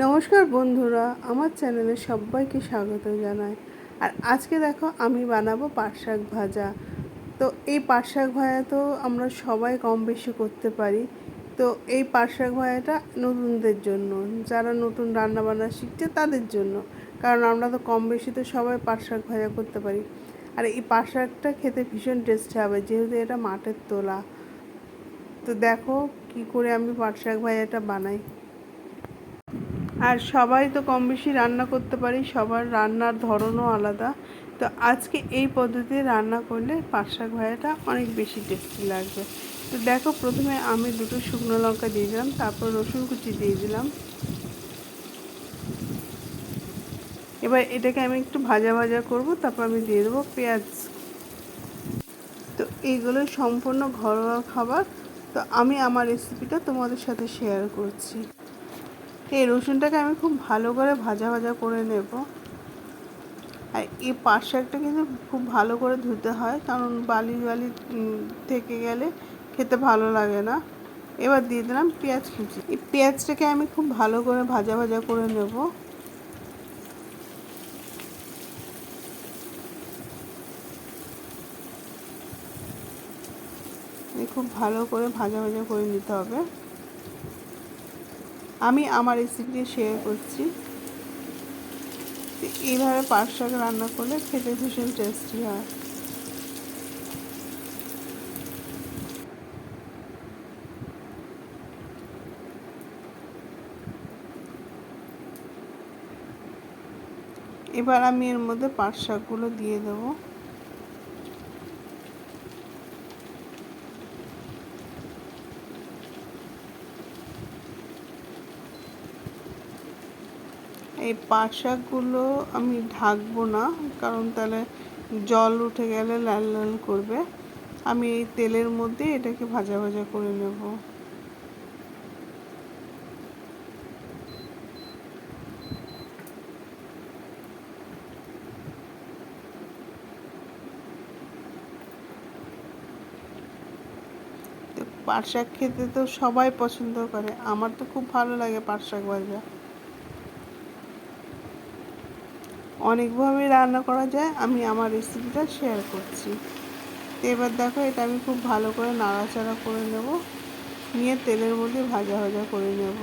নমস্কার বন্ধুরা, আমার চ্যানেলে সবাইকে স্বাগত জানাই। আর আজকে দেখো আমি বানাবো পাট শাক ভাজা। তো এই পাট শাক ভাজা তো আমরা সবাই কম বেশি করতে পারি। তো এই পাট শাক ভাজাটা নতুনদের জন্য, যারা নতুন রান্না বান্না শিখছে তাদের জন্য। কারণ আমরা তো কম বেশি তো সবাই পাট শাক ভাজা করতে পারি। আর এই পাট শাকটা খেতে ভীষণ টেস্টি হবে, যেহেতু এটা মাঠের তোলা। তো দেখো কি করে আমি পাট শাক ভাজাটা বানাই। আর সবাই তো কম বেশি রান্না করতে পারি, সবার রান্নার ধরনও আলাদা। তো আজকে এই পদ্ধতিতে রান্না করলে পাট ভাজাটা অনেক বেশি টেস্টি লাগবে। তো দেখো, প্রথমে আমি দুটো শুকনো লঙ্কা দিয়ে দিলাম, তারপর রসুন কুচি দিয়ে দিলাম। এবার এটাকে আমি একটু ভাজা ভাজা করব, তারপর আমি দিয়ে দেবো পেঁয়াজ। তো এইগুলো সম্পূর্ণ ঘরোয়া খাবার। তো আমি আমার রেসিপিটা তোমাদের সাথে শেয়ার করছি। এই রসুনটাকে আমি খুব ভালো করে ভাজা ভাজা করে নেব। আর এই পাট শাকটা কিন্তু খুব ভালো করে ধুতে হয়, কারণ বালি বালি থেকে গেলে খেতে ভালো লাগে না। এবার দিয়ে দিলাম পেঁয়াজ কুচি। এই পেঁয়াজটাকে আমি খুব ভালো করে ভাজা ভাজা করে নেব। খুব ভালো করে ভাজা ভাজা করে নিতে হবে। আমি আমার রেসিপিটি শেয়ার করছি। এইভাবে পাট শাক রান্না করলে খেতে ভীষণ টেস্টি হয়। এবার আমি এর মধ্যে পাট শাকগুলো দিয়ে দেবো। এই পাট শাকগুলো আমি ঢাকবো না, কারণ তাহলে জল উঠে গেলে লাল লাল করবে। আমি এই তেলের মধ্যে এটাকে ভাজা ভাজা করে নেব। পাট শাক খেতে তো সবাই পছন্দ করে, আমার তো খুব ভালো লাগে পাট শাক ভাজা। অনেকভাবে রান্না করা যায়, আমি আমার রেসিপিটা শেয়ার করছি। তো এবার দেখো, এটা আমি খুব ভালো করে নাড়াচাড়া করে নেব। নিয়ে তেলের মধ্যে ভাজা ভাজা করে নেব।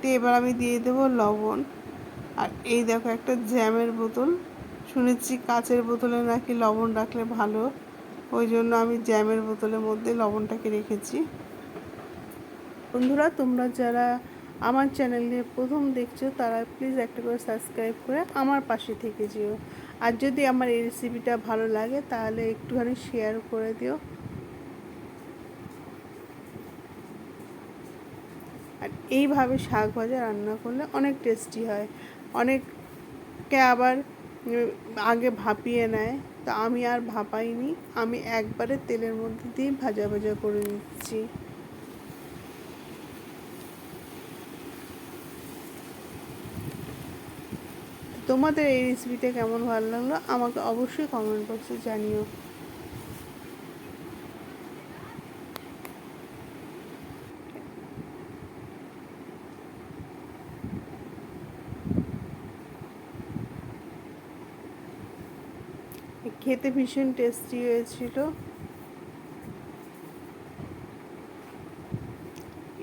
তো এবার আমি দিয়ে দেবো লবণ। আর এই দেখো, একটা জ্যামের বোতল। শুনেছি কাচের বোতলে নাকি লবণ রাখলে ভালো। ওই জন্য আমি জ্যামের বোতলের মধ্যে লবণটাকে রেখেছি। বন্ধুরা, তোমরা যারা আমার চ্যানেলে প্রথম দেখছ, তারা প্লিজ একটা করে সাবস্ক্রাইব করে আমার পাশে থেকে যেও। আর যদি আমার এই রেসিপিটা ভালো লাগে, তাহলে একটুখানি শেয়ার করে দিও। আর এইভাবে শাক ভাজা রান্না করলে অনেক টেস্টি হয়। অনেককে আবার আগে ভাপিয়ে নেয়, তো আমি আর ভাপাইনি। আমি একবারে তেলের মধ্যে দিয়ে ভাজা ভাজা করে নিচ্ছি। তোমাদের এই রেসিপিটা কেমন ভালো লাগল? আমাকে অবশ্যই কমেন্ট বক্সে জানিও। খেতে ভীষণ টেস্টি হয়েছিল।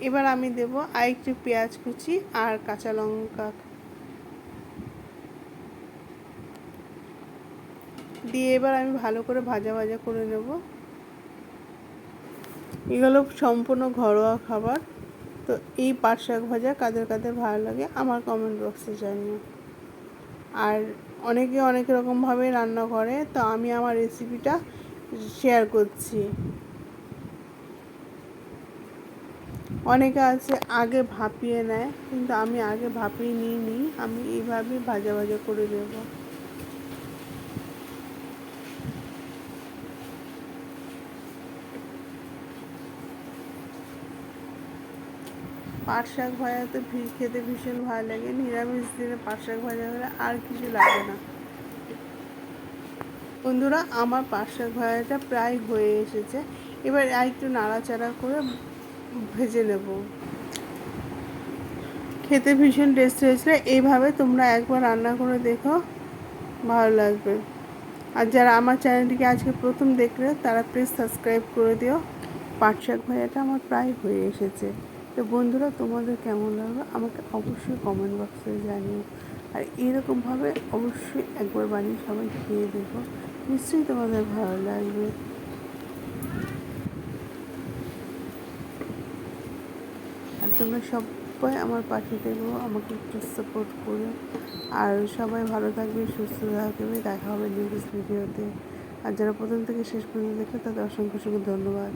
এবার আমি দেব আরেকটু পেঁয়াজ কুচি আর কাঁচা লঙ্কা। দিয়ে এবার আমি ভালো করে ভাজা ভাজা করে নেব। এগুলো সম্পূর্ণ ঘরোয়া খাবার। তো এই পাট শাক ভাজা কাদের কাদের ভালো লাগে আমার কমেন্ট বক্সে জানিও। আর অনেকে অনেক রকমভাবে রান্না করে, তো আমি আমার রেসিপিটা শেয়ার করছি। অনেকে আছে আগে ভাপিয়ে নেয়, কিন্তু আমি আগে ভাপিয়ে নিই নি আমি এইভাবে ভাজা ভাজা করে দেব পাট শাক ভাজা তো খেতে ভীষণ ভালো লাগে। নিরামিষ দিনে পাট শাক ভাজা হলে আর কিছু লাগে না। বন্ধুরা, আমার পাট শাক ভাজাটা প্রায় হয়ে এসেছে। এবার একটু নাড়াচাড়া করে ভেজে নেব। খেতে ভীষণ টেস্ট হয়েছিল। এইভাবে তোমরা একবার রান্না করে দেখো, ভালো লাগবে। আর যারা আমার চ্যানেলটিকে আজকে প্রথম দেখলে, তারা প্লিজ সাবস্ক্রাইব করে দিও। পাট শাক ভাজাটা আমার প্রায় হয়ে এসেছে। তো বন্ধুরা, তোমাদের কেমন লাগল? আমাকে অবশ্যই কমেন্ট বক্সে জানিও। আর এরকমভাবে অবশ্যই একবার বানিয়ে সবাই খেয়ে দেখো। নিশ্চয়ই তোমাদের ভালো লাগবে। আর তোমরা সবাই আমার পাশে দেবো আমাকে একটু সাপোর্ট করো। আর সবাই ভালো থাকবে, সুস্থ থাকবে। দেখা হবে নেক্সট ভিডিওতে আর যারা প্রথম থেকে শেষ পর্যন্ত দেখে তাদের অসংখ্য অসংখ্য ধন্যবাদ।